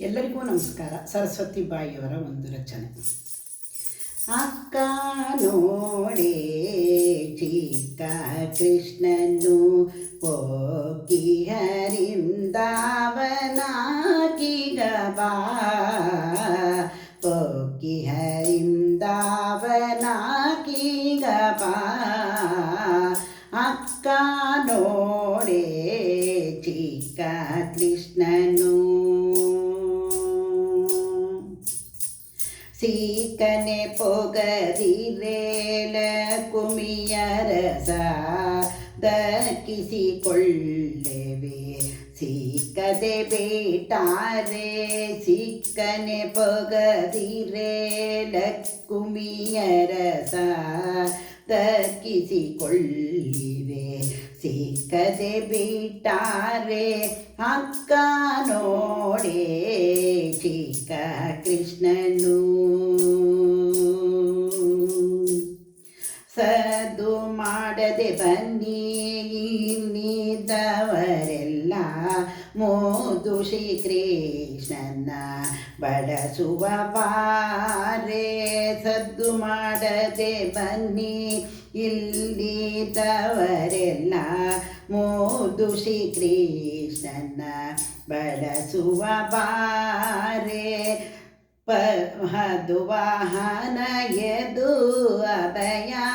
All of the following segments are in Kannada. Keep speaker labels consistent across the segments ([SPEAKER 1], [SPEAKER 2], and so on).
[SPEAKER 1] ಎಲ್ಲರಿಗೂ ನಮಸ್ಕಾರ. ಸರಸ್ವತಿ ಬಾಯಿಯವರ ಒಂದು ರಚನೆ. ಅಕ್ಕ ನೋಡೆ ಚಿಕ್ಕ ಕೃಷ್ಣನು ಹೋಗಿ ಹರಿಂದಾವನಾಗಿಗ ಬಾ. ಹೋಗಿ ಹರಿಂದಾವನಾಗಿಗ ಬಾ. ಅಕ್ಕ ನೋಡೆ ಚಿಕ್ಕ ಕೃಷ್ಣನು ಸೀಕನೆ ಪೊಗದಿರೇಲ ಕುಮಿಯರಸ ದಕ್ಕಿಸಿಕೊಳ್ಳೆವೆ. ಸಿಕ್ಕದೆ ಬೇಟಾರೆ ಸಿಕ್ಕನೆ ಪೊಗದಿರೇಲ ಕುಮಿಯರಸ ದಕ್ಕಿಸಿಕೊಳ್ಳಿವೆ. ಸಿಕ್ಕದೆ ಬಿಟ್ಟಾರೆ ಅಕ್ಕ ನೋಡೆ ಚಿಕ್ಕ ಕೃಷ್ಣನು ಮಾಡದೆ ಬನ್ನಿ ಇನ್ನಿದ್ದವರೆಲ್ಲ ಮೋದು ಶ್ರೀಕೃಷ್ಣನ ಬಡಸುವ ಬಾರೆ ಸದ್ದು ಮಾಡದೆ ಬನ್ನಿ ಇಲ್ಲಿದ್ದವರೆಲ್ಲ ಮೋದು ಶ್ರೀಕೃಷ್ಣನ ಬಡಸುವ ಬಾರೆ ಪದುವಾಹನ ಎದು ಅಭಯಾನೀವ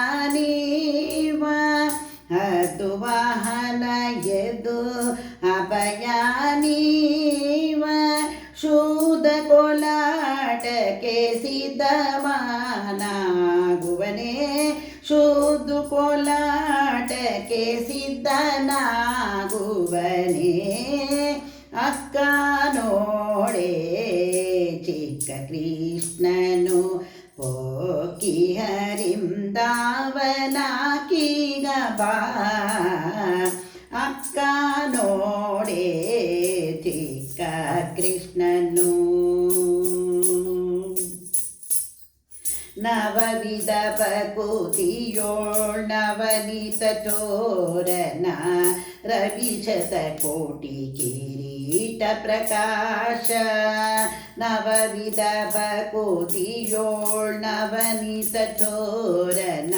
[SPEAKER 1] ಸಿದ್ಧಮಾನಾಗುವನೇ. ಶೂದು ಕೋಲಾಟಕ್ಕೆ ಸಿದ್ಧನಾಗುವನೇ. ಅಕ್ಕ ನೋಡೆ ಚಿಕ್ಕ ಕೃಷ್ಣನು ಪೋಕಿ ಹರಿಂದಾವನಾಕೀಗ ಬಾ ನವವಿಧ ಬಕುತಿಯೋಳ್ ನವನಿತ ಚೋರನ ರವಿಶತ ಕೋಟಿ ಕಿರೀಟ ಪ್ರಕಾಶ ನವವಿಧ ಬಕುತಿಯೋಳ್ ನವನಿತ ಚೋರನ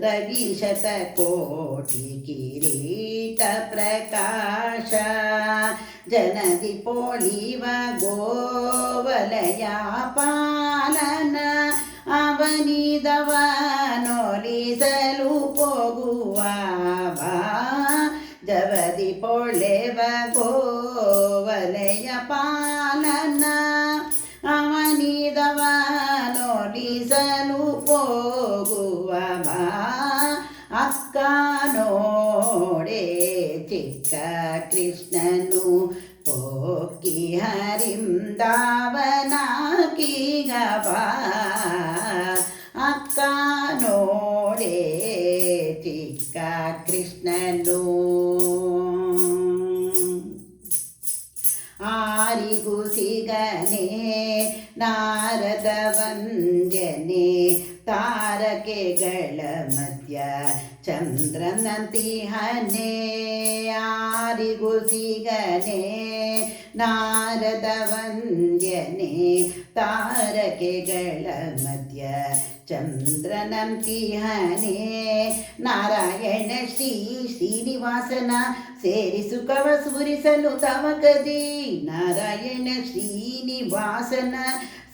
[SPEAKER 1] ರವಿಶತ ಕೋಟಿ ಕಿರೀಟ ಪ್ರಕಾಶ ಜನದಿ ಪೋಳಿವ ಗೋವಲಯ ಪಾಲನ ಅವನಿದವನೊಲಿಸಲು ಹೋಗುವ ಜವದಿ ಪೊಳೆವ ಗೋವಲೆಯ ಪಾಲನ. ಅವನಿದವನೊಲಿಸಲು ಹೋಗುವ ಅಕ್ಕ ನೋಡೆ ಚಿಕ್ಕ ಕೃಷ್ಣನು ಪೋಕಿ ಹರಿಂದಾವನ ಬಾ. ಆರಿಗೂ ಸಿಗನೆ ನಾರದ ವಂದ್ಯನೆ ತಾರಕೆಗಳ ಮಧ್ಯ ಚಂದ್ರನಂತಿಹನೆ. ಆರಿಗೂ ಸಿಗನೆ ನಾರದ ವಂದ್ಯನೆ ತಾರಕೆಗಳ ಮಧ್ಯ ಚಂದ್ರನಂತಿಹನೆ. ನಾರಾಯಣ ಶ್ರೀ ಶ್ರೀನಿವಾಸನ ಸೇರಿಸು ಕವ ಸುರಿಸಲು ತವಕದಿ ನಾರಾಯಣ ಶ್ರೀನಿವಾಸನ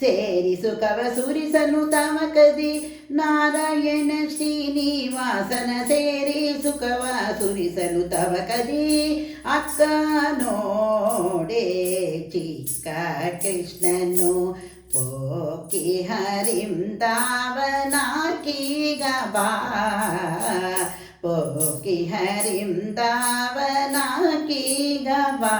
[SPEAKER 1] ಸೇರಿಸು ಕವ ಸುರಿಸಲು ತವಕದಿ ನಾರಾಯಣ ಶ್ರೀನಿವಾಸನ ಸೇರಿಸು ಕವ ಸುರಿಸಲು ತವಕದಿ ಅಕ್ಕ ನೋಡೆ ಚಿಕ್ಕ ಕೃಷ್ಣನು ಪೋಕಿ ಹರಿಂದಾವನಾಕೀಗ ಬಾ. ಪೋಕಿ ಹರಿಂದಾವನಾಕೀಗ ಬಾ